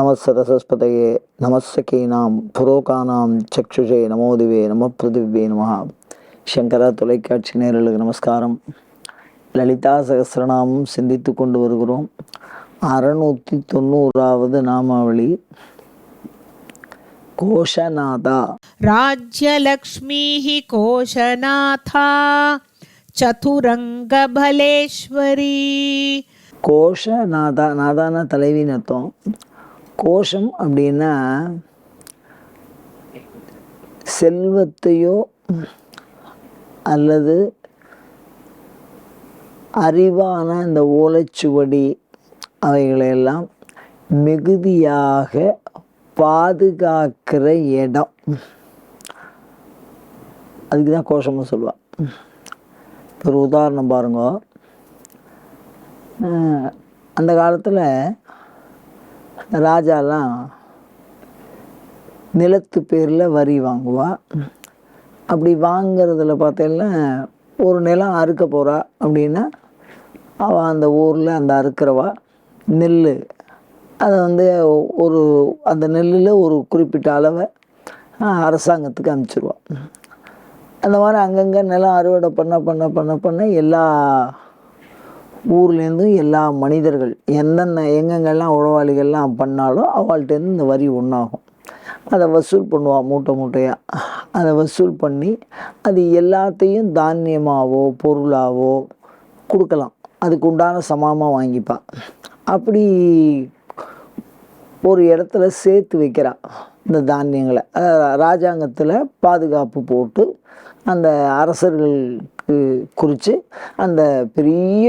நமசரசஸ்பதையே நமசகீனாம் புரோகானாம் சக்ஷுஷே நமோதிவே நம பிருதிவே நமஹா. சங்கரா தொலைக்காட்சி நேரலுக்கு நமஸ்காரம். லலிதா சகசிரநாமம் சிந்தித்து கொண்டு வருகிறோம். அறநூற்றி தொண்ணூறாவது நாமாவளி. கோஷநாதா. ராஜ்யலக்ஷ்மீ கோஷநாதா. சதுரங்கபலேஸ்வரி. கோஷநாதா நாதான தலைவின் அர்த்தம். கோஷம் அப்படின்னா செல்வத்தையோ அல்லது அறிவான இந்த ஓலைச்சுவடி அவைகளையெல்லாம் மிகுதியாக பாதுகாக்கிற இடம். அதுக்கு தான் கோஷம்னு சொல்லுவாள் ஒரு உதாரணம் பாருங்க. அந்த காலத்தில் ராஜாலாம் நிலத்து பேரில் வரி வாங்குவா. அப்படி வாங்கிறதுல பார்த்தீங்கன்னா ஒரு நிலம் அறுக்க போகிறா அப்படின்னா அவள் அந்த ஊரில் அந்த அறுக்கிறவா நெல் அதை வந்து ஒரு அந்த நெல்லில் ஒரு குறிப்பிட்ட அளவை அரசாங்கத்துக்கு அனுப்பிச்சிடுவான் அந்த மாதிரி அங்கங்கே நிலம் அறுவடை பண்ண பண்ண பண்ண பண்ண எல்லா ஊர்லேருந்தும் எல்லா மனிதர்கள் எந்தெந்த எங்கெங்கெல்லாம் உழவாளிகள்லாம் பண்ணாலும் அவள்கிட்டேருந்து இந்த வரி ஒன்றாகும் அதை வசூல் பண்ணுவாள் மூட்டை மூட்டையாக அதை வசூல் பண்ணி அது எல்லாத்தையும் தானியமாகவோ பொருளாவோ கொடுக்கலாம். அதுக்கு உண்டான சமமாக வாங்கிப்பாள் அப்படி ஒரு இடத்துல சேர்த்து வைக்கிறா இந்த தானியங்களை. ராஜாங்கத்தில் பாதுகாப்பு போட்டு அந்த அரசர்கள் குறித்து அந்த பெரிய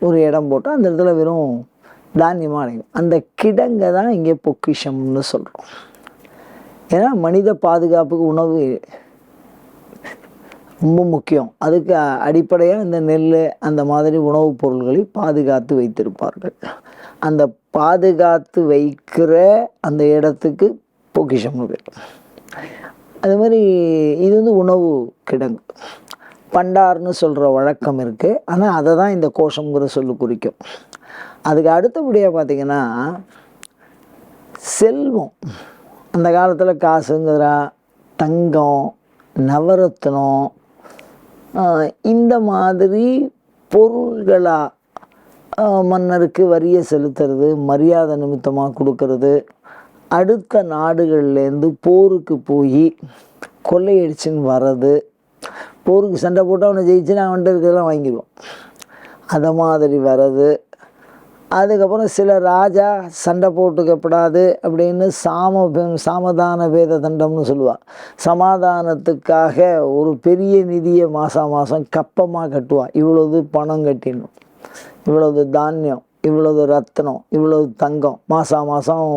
ஒரு இடம் போட்டால் அந்த இடத்துல வெறும் தானியமாக அடையும் அந்த கிடங்கை தான் இங்கே பொக்கிஷம்னு சொல்கிறோம் ஏன்னா மனித பாதுகாப்புக்கு உணவு ரொம்ப முக்கியம். அதுக்கு அடிப்படையாக இந்த நெல் அந்த மாதிரி உணவுப் பொருள்களை பாதுகாத்து வைத்திருப்பார்கள். அந்த பாதுகாத்து வைக்கிற அந்த இடத்துக்கு பொக்கிஷம் பேர். அது மாதிரி இது வந்து உணவு கிடங்கு. பண்டார்னு சொல்கிற வழக்கம் இருக்குது ஆனால் அதை தான் இந்த கோஷங்கிற சொல்லு குறிக்கும். அதுக்கு அடுத்தபடியாக பார்த்தீங்கன்னா செல்வம். அந்த காலத்தில் காசுங்கிறா தங்கம் நவரத்னம் இந்த மாதிரி பொருள்களாக மன்னருக்கு வரியை செலுத்துறது மரியாதை நிமித்தமாக கொடுக்கறது. அடுத்த நாடுகள்லேருந்து போருக்கு போய் கொள்ளையடிச்சுன்னு வர்றது போருக்கு சண்டை போட்டு அவனை ஜெயிச்சு நான் வந்துட்டு இருக்கிறதெல்லாம் வாங்கிடுவோம் அதை மாதிரி வர்றது. அதுக்கப்புறம் சில ராஜா சண்டை போட்டுக்கப்படாது அப்படின்னு சாம சாமதான வேத தண்டம்னு சொல்லுவாள் சமாதானத்துக்காக ஒரு பெரிய நிதியை மாதம் மாதம் கப்பமாக கட்டுவாள் இவ்வளவு பணம் கட்டிடணும். இவ்வளவு தானியம் இவ்வளவு ரத்னம் இவ்வளவு தங்கம் மாதம் மாதம்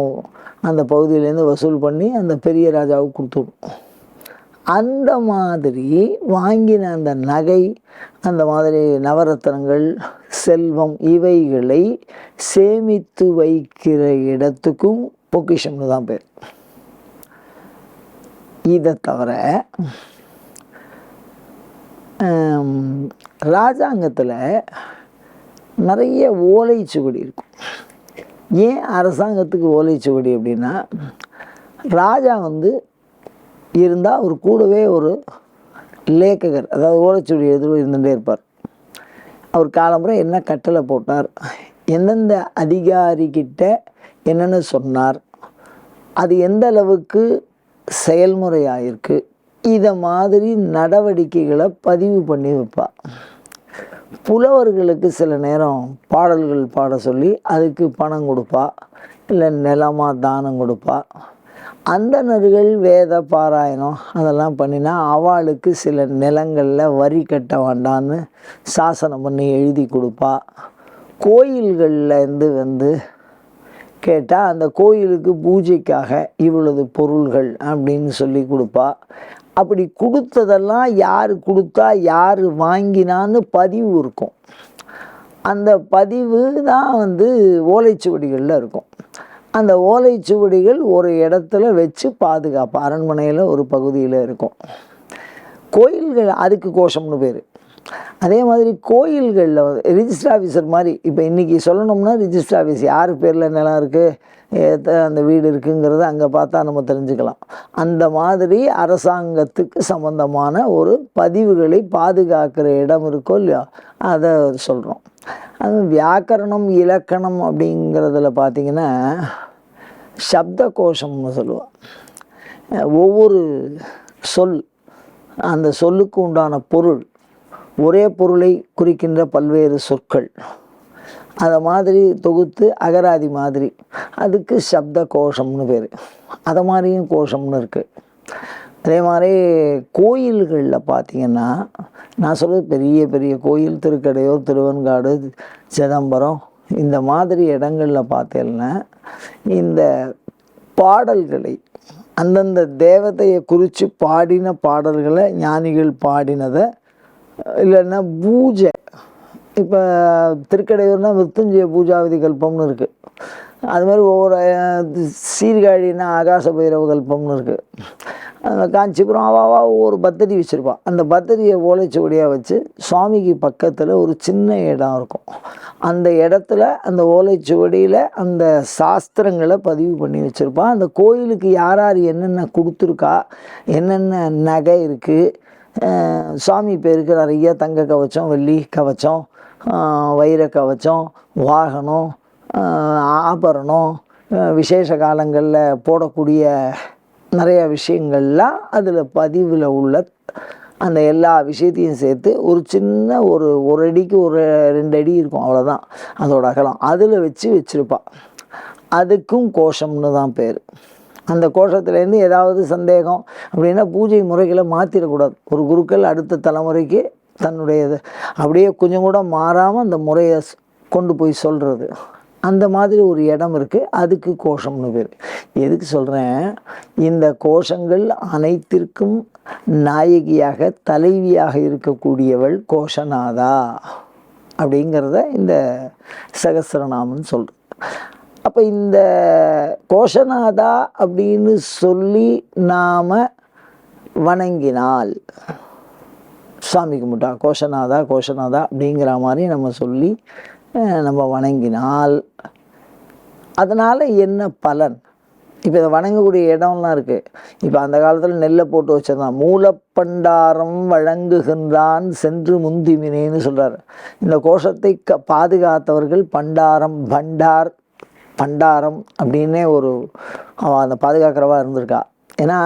அந்த பகுதியிலேருந்து வசூல் பண்ணி அந்த பெரிய ராஜாவுக்கு கொடுத்துடும் அந்த மாதிரி வாங்கின அந்த நகை அந்த மாதிரி நவரத்தனங்கள் செல்வம் இவைகளை சேமித்து வைக்கிற இடத்துக்கும் பொக்கிஷம்னு தான் பேர். இதை தவிர ராஜாங்கத்தில் நிறைய ஓலைச்சுவடி இருக்கும். ஏன் அரசாங்கத்துக்கு ஓலைச்சுவடி அப்படின்னா ராஜா வந்து இருந்தால் அவர் கூடவே ஒரு லேக்ககர் அதாவது ஓலைச்சுவடி எழுதி இருந்துகிட்டே இருப்பார். அவர் காலமுறை என்ன கட்டளை போட்டார் எந்தெந்த அதிகாரிக்கிட்ட என்னென்னு சொன்னார் அது எந்த அளவுக்கு செயல்முறையாயிருக்கு இதை மாதிரி நடவடிக்கைகளை பதிவு பண்ணி வைப்பார். புலவர்களுக்கு சில நேரம் பாடல்கள் பாட சொல்லி அதுக்கு பணம் கொடுப்பா இல்லை நிலமாக தானம் கொடுப்பா அந்தணர்கள் வேத பாராயணம் அதெல்லாம் பண்ணினா அவளுக்கு சில நிலங்களில் வரி கட்ட வேண்டான்னு சாசனம் பண்ணி எழுதி கொடுப்பா. கோயில்களில் இருந்து வந்து கேட்டால் அந்த கோயிலுக்கு பூஜைக்காக இவ்வளவு பொருள்கள் அப்படின்னு சொல்லி கொடுப்பா. அப்படி கொடுத்ததெல்லாம் யார் கொடுத்தா யார் வாங்கினான்னு பதிவு இருக்கும். அந்த பதிவு தான் வந்து ஓலைச்சுவடிகளில் இருக்கும். அந்த ஓலைச்சுவடிகள் ஒரு இடத்துல வச்சு பாதுகாப்பு அரண்மனையில் ஒரு பகுதியில் இருக்கும். கோயில்கள் அதுக்கு கோஷம்னு பேர். அதே மாதிரி கோயில்களில் வந்து ரிஜிஸ்டர் ஆஃபீஸர் மாதிரி இப்போ இன்றைக்கி சொல்லணும்னா ரிஜிஸ்டர் ஆஃபீஸ் யார் பேரில் நிலம் இருக்குது அந்த வீடு இருக்குங்கிறத அங்கே பார்த்தா நம்ம தெரிஞ்சுக்கலாம். அந்த மாதிரி அரசாங்கத்துக்கு சம்பந்தமான ஒரு பதிவுகளை பாதுகாக்கிற இடம் இருக்கோ இல்லையோ அதை சொல்கிறோம் அது வியாக்கரணம் இலக்கணம் அப்படிங்கிறதுல பார்த்திங்கன்னா சப்த கோஷம்னு சொல்லுவோம். ஒவ்வொரு சொல் அந்த சொல்லுக்கு உண்டான பொருள் ஒரே பொருளை குறிக்கின்ற பல்வேறு சொற்கள். அதை மாதிரி தொகுத்து அகராதி மாதிரி. அதுக்கு சப்த கோஷம்னு பேர். அதை மாதிரியும் கோஷம்னு இருக்குது அதே மாதிரி கோயில்களில் பார்த்தீங்கன்னா நான் சொல்கிறது பெரிய பெரிய கோயில் திருக்கடையூர் திருவெண்காடு சிதம்பரம் இந்த மாதிரி இடங்களில் பார்த்தேன்னா இந்த பாடல்களை அந்தந்த தேவதையை குறித்து பாடின பாடல்களை ஞானிகள் பாடினதை இல்லைன்னா பூஜை இப்போ திருக்கடையூர்னா மிருத்துஞ்சய பூஜாவதி கல்பம்னு இருக்குது அது மாதிரி ஒவ்வொரு சீர்காழின்னா ஆகாச பைரவ கல்பம்னு இருக்குது காஞ்சிபுரம் அவாவா ஒவ்வொரு பத்தடி வச்சுருப்பான் அந்த பத்தடியை ஓலைச்சுவடியாக வச்சு சுவாமிக்கு பக்கத்தில் ஒரு சின்ன இடம் இருக்கும். அந்த இடத்துல அந்த ஓலைச்சுவடியில் அந்த சாஸ்திரங்களை பதிவு பண்ணி வச்சுருப்பான் அந்த கோயிலுக்கு யார் யார் என்னென்ன கொடுத்துருக்கா என்னென்ன நகை இருக்குது சாமி சுவாமி பேருக்கு நிறைய தங்க கவச்சம் வெள்ளி கவச்சம் வைர கவச்சம் வாகனம் ஆபரணம் விசேஷ காலங்களில் போடக்கூடிய நிறைய விஷயங்கள்லாம் அதில் பதிவில் உள்ள அந்த எல்லா விஷயத்தையும் சேர்த்து ஒரு சின்ன ஒரு ஒரு அடிக்கு ஒரு ரெண்டு அடி இருக்கும் அவ்வளோதான் அதோட அகலம். அதில் வச்சு வச்சுருப்பா. அதுக்கும் கோஷம்னு தான் பேர். அந்த கோஷத்துலேருந்து ஏதாவது சந்தேகம் அப்படின்னா பூஜை முறைகளை மாற்றிடக்கூடாது ஒரு குருக்கள் அடுத்த தலைமுறைக்கு தன்னுடைய அப்படியே கொஞ்சம் கூட மாறாமல் அந்த முறையை கொண்டு போய் சொல்கிறது அந்த மாதிரி ஒரு இடம் இருக்குது அதுக்கு கோஷம்னு பேர். எதுக்கு சொல்கிறேன் இந்த கோஷங்கள் அனைத்திற்கும் நாயகியாக தலைவியாக இருக்கக்கூடியவள் கோஷநாதா அப்படிங்கிறத இந்த சகஸ்ரநாமம்னு சொல்கிறது அப்போ இந்த கோஷநாதா அப்படின்னு சொல்லி நாம் வணங்கினால் சாமி கும்பிட்டா கோஷநாதா கோஷநாதா அப்படிங்கிற மாதிரி நம்ம சொல்லி நம்ம வணங்கினால் அதனால் என்ன பலன்? இப்போ இதை வணங்கக்கூடிய இடம்லாம் இருக்குது இப்போ அந்த காலத்தில் நெல்லை போட்டு வச்சிருந்தான். மூலப்பண்டாரம் வழங்குகின்றான் சென்று முந்திமினேன்னு சொல்கிறார் இந்த கோஷத்தை க பாதுகாத்தவர்கள் பண்டாரம் பண்டார் பண்டாரம் அப்படின்னே ஒரு அந்த பாதுகாக்கிறவா இருந்திருக்கா. ஏன்னா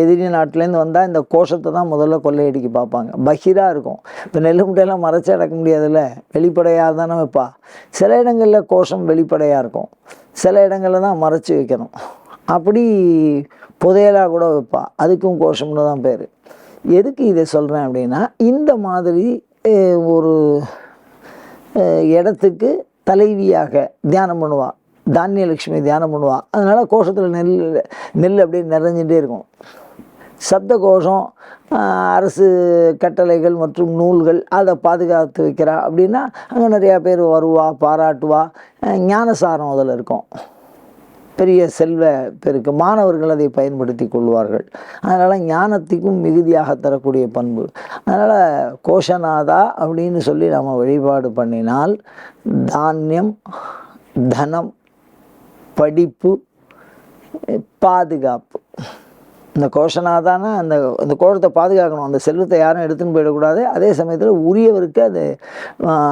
எதிரி நாட்டிலேருந்து வந்தால் இந்த கோஷத்தை தான் முதல்ல கொள்ளையடிக்க பார்ப்பாங்க. பகிராக இருக்கும். இப்போ நெல் முட்டையெல்லாம் மறைச்சி அடக்க முடியாதுல்ல? வெளிப்படையாக தானே வைப்பா. சில இடங்களில் கோஷம் வெளிப்படையாக இருக்கும். சில இடங்களில் தான் மறைச்சி வைக்கணும். அப்படி புதையலாக கூட வைப்பா. அதுக்கும் கோஷம்னு தான் பேர். எதுக்கு இதை சொல்கிறேன் அப்படின்னா இந்த மாதிரி ஒரு இடத்துக்கு தலைவியாக தியானம் பண்ணுவாள் தானிய லட்சுமி தியானம் பண்ணுவான். அதனால் கோஷத்தில் நெல் நெல் அப்படியே நிறைஞ்சிட்டே இருக்கும். சப்த கோஷம் அரசு கட்டளைகள் மற்றும் நூல்கள் அதை பாதுகாத்து வைக்கிறா அப்படின்னா அங்கே நிறையா பேர் வருவா பாராட்டுவா. ஞானசாரம் அதில் இருக்கும். பெரிய செல்வ பெருக்கு மாணவர்கள் அதை பயன்படுத்தி கொள்வார்கள். அதனால் ஞானத்துக்கும் மிகுதியாக தரக்கூடிய பண்பு. அதனால் கோஷநாதா அப்படின்னு சொல்லி நம்ம வழிபாடு பண்ணினால் தானியம் தனம் படிப்பு பாதுகாப்பு. இந்த கோஷநாதானா அந்த அந்த கோஷத்தை பாதுகாக்கணும். அந்த செல்வத்தை யாரும் எடுத்துன்னு போயிடக்கூடாது. அதே சமயத்தில் உரியவருக்கு அது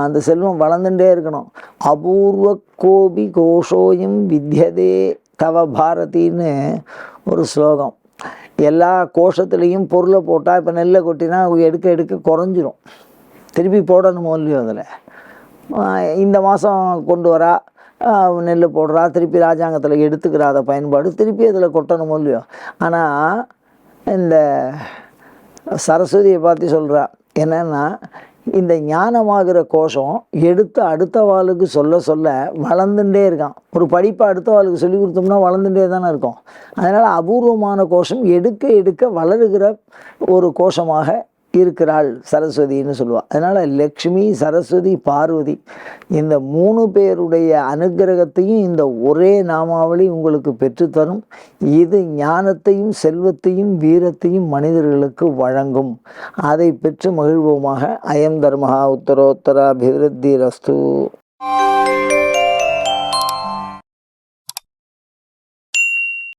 அந்த செல்வம் வளர்ந்துட்டே இருக்கணும். அபூர்வ கோபி கோஷோயும் வித்யதே தவ பாரதின்னு ஒரு ஸ்லோகம். எல்லா கோஷத்துலேயும் பொருளை போட்டால் இப்போ நெல்லை கொட்டினா எடுக்க எடுக்க குறைஞ்சிரும். திருப்பி போடணுமோ இல்லையோ அதில். இந்த மாதம் கொண்டு வரா. நெல் போடுறா திருப்பி ராஜாங்கத்தில் எடுத்துக்கிறா அதை பயன்பாடு திருப்பி அதில் கொட்டணுமோ இல்லையோ? ஆனால் இந்த சரஸ்வதியை பார்த்து சொல்கிறா என்னன்னா இந்த ஞானமாகிற கோஷம் எடுத்து அடுத்த வாளுக்கு சொல்ல சொல்ல வளர்ந்துட்டே இருக்கான். ஒரு படிப்பை அடுத்த வாளுக்கு சொல்லி கொடுத்தோம்னா வளர்ந்துட்டே தானே இருக்கும். அதனால் அபூர்வமான கோஷம் எடுக்க எடுக்க வளருகிற ஒரு கோஷமாக இருக்கிறாள் சரஸ்வதின்னு சொல்லுவாள் அதனால் லக்ஷ்மி சரஸ்வதி பார்வதி இந்த மூணு பேருடைய அனுக்கிரகத்தையும் இந்த ஒரே நாமாவளி உங்களுக்கு பெற்றுத்தரும். இது ஞானத்தையும் செல்வத்தையும் வீரத்தையும் மனிதர்களுக்கு வழங்கும். அதை பெற்று மகிழ்வோமாக. அயம் தர்மஹா உத்தரோத்தர அபிவிருத்தி ரஸ்து